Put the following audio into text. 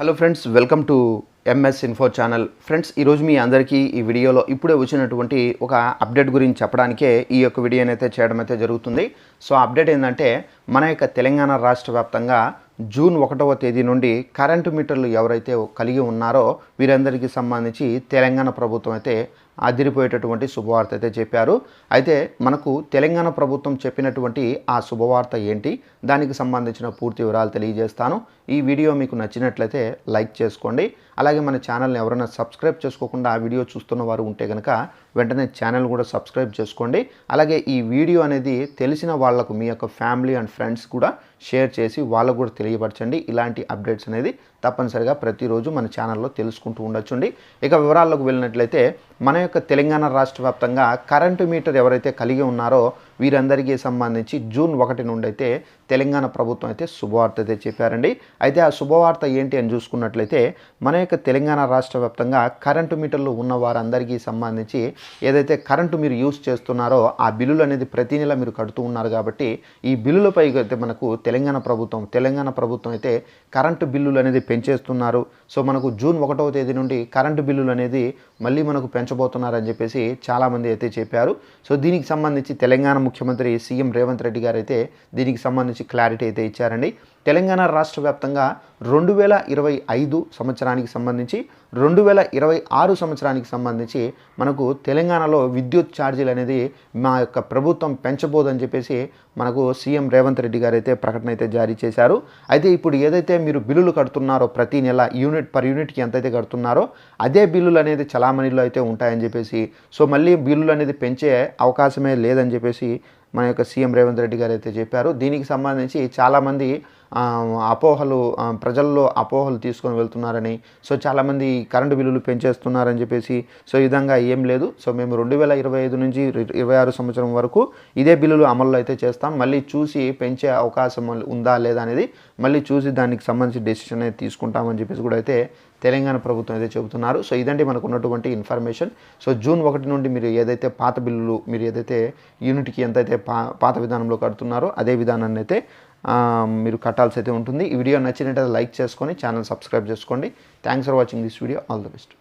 Hello friends welcome to MS info channel friends ఈరోజు మీ అందరికీ ఈ వీడియోలో ఇప్పుడే వచ్చినటువంటి ఒక అప్డేట్ గురించి చెప్పడానికే ఈ యొక్క వీడియోని అయితే చేయడం అయితే జరుగుతుంది. సో అప్డేట్ ఏంటంటే మన యొక్క తెలంగాణ రాష్ట్ర వ్యాప్తంగా జూన్ ఒకటవ తేదీ నుండి కరెంటు మీటర్లు ఎవరైతే కలిగి ఉన్నారో వీరందరికీ సంబంధించి తెలంగాణ ప్రభుత్వం అయితే అదిరిపోయేటటువంటి శుభవార్త అయితే చెప్పారు. అయితే మనకు తెలంగాణ ప్రభుత్వం చెప్పినటువంటి ఆ శుభవార్త ఏంటి? దానికి సంబంధించిన పూర్తి వివరాలు తెలియజేస్తాను. ఈ వీడియో మీకు నచ్చినట్లయితే లైక్ చేసుకోండి. అలాగే మన ఛానల్ని ఎవరైనా సబ్స్క్రైబ్ చేసుకోకుండా ఆ వీడియో చూస్తున్న వారు ఉంటే కనుక వెంటనే ఛానల్ కూడా సబ్స్క్రైబ్ చేసుకోండి. అలాగే ఈ వీడియో అనేది తెలిసిన వాళ్ళకు మీ యొక్క ఫ్యామిలీ అండ్ ఫ్రెండ్స్ కూడా షేర్ చేసి వాళ్ళకు కూడా తెలియపరచండి. ఇలాంటి అప్డేట్స్ అనేది తప్పనిసరిగా ప్రతిరోజు మన ఛానల్లో తెలుసుకుంటూ ఉండొచ్చండి. ఇక వివరాల్లోకి వెళ్ళినట్లయితే మన యొక్క తెలంగాణ రాష్ట్ర వ్యాప్తంగా కరెంటు మీటర్ ఎవరైతే కలిగి ఉన్నారో వీరందరికీ సంబంధించి జూన్ ఒకటి నుండి అయితే తెలంగాణ ప్రభుత్వం అయితే శుభవార్త అయితే చెప్పారండి. అయితే ఆ శుభవార్త ఏంటి అని చూసుకున్నట్లయితే మన యొక్క తెలంగాణ రాష్ట్ర వ్యాప్తంగా కరెంటు మీటర్లు ఉన్న వారందరికీ సంబంధించి ఏదైతే కరెంటు మీరు యూస్ చేస్తున్నారో ఆ బిల్లులు అనేది ప్రతి నెల మీరు కడుతూ ఉన్నారు కాబట్టి ఈ బిల్లులపై అయితే మనకు తెలంగాణ ప్రభుత్వం తెలంగాణ ప్రభుత్వం అయితే కరెంటు బిల్లులు అనేది పెంచేస్తున్నారు. సో మనకు జూన్ ఒకటవ తేదీ నుండి కరెంటు బిల్లులు అనేది మళ్ళీ మనకు పెంచబోతున్నారని చెప్పేసి చాలామంది అయితే చెప్పారు. సో దీనికి సంబంధించి తెలంగాణ ముఖ్యమంత్రి సీఎం రేవంత్ రెడ్డి గారు అయితే దీనికి సంబంధించి క్లారిటీ అయితే ఇచ్చారండి. తెలంగాణ రాష్ట్ర వ్యాప్తంగా రెండు వేల ఇరవై ఐదు సంవత్సరానికి సంబంధించి రెండు వేల ఇరవై ఆరు సంవత్సరానికి సంబంధించి మనకు తెలంగాణలో విద్యుత్ ఛార్జీలు అనేది మా యొక్క ప్రభుత్వం పెంచబోదని చెప్పేసి మనకు సీఎం రేవంత్ రెడ్డి గారు అయితే ప్రకటన అయితే జారీ చేశారు. అయితే ఇప్పుడు ఏదైతే మీరు బిల్లులు కడుతున్నారో ప్రతి నెల యూనిట్ పర్ యూనిట్కి ఎంతైతే కడుతున్నారో అదే బిల్లులు అనేది చలామణిలో అయితే ఉంటాయని చెప్పేసి సో మళ్ళీ బిల్లులు అనేది పెంచే అవకాశమే లేదని చెప్పేసి మన యొక్క సీఎం రేవంత్ రెడ్డి గారు అయితే చెప్పారు. దీనికి సంబంధించి చాలామంది అపోహలు ప్రజల్లో అపోహలు తీసుకొని వెళ్తున్నారని సో చాలామంది కరెంటు బిల్లులు పెంచేస్తున్నారని చెప్పేసి సో ఈ విధంగా ఏం లేదు. సో మేము రెండు వేల ఇరవై ఐదు నుంచి ఇరవై ఆరు సంవత్సరం వరకు ఇదే బిల్లులు అమల్లో అయితే చేస్తాం. మళ్ళీ చూసి పెంచే అవకాశం ఉందా లేదా అనేది మళ్ళీ చూసి దానికి సంబంధించి డెసిషన్ అయితే తీసుకుంటామని చెప్పేసి కూడా అయితే తెలంగాణ ప్రభుత్వం అయితే చెబుతున్నారు. సో ఇదండి మనకు ఉన్నటువంటి ఇన్ఫర్మేషన్ సో జూన్ ఒకటి నుండి మీరు ఏదైతే పాత బిల్లులు మీరు ఏదైతే యూనిట్కి ఎంతైతే పా పాత విధానంలో కడుతున్నారో. అదే విధానాన్ని అయితే మీరు కట్టాల్సి అయితే ఉంటుంది. ఈ వీడియో నచ్చినట్టు లైక్ చేసుకొని ఛానల్ సబ్స్క్రైబ్ చేసుకోండి. Thanks for watching this video all the best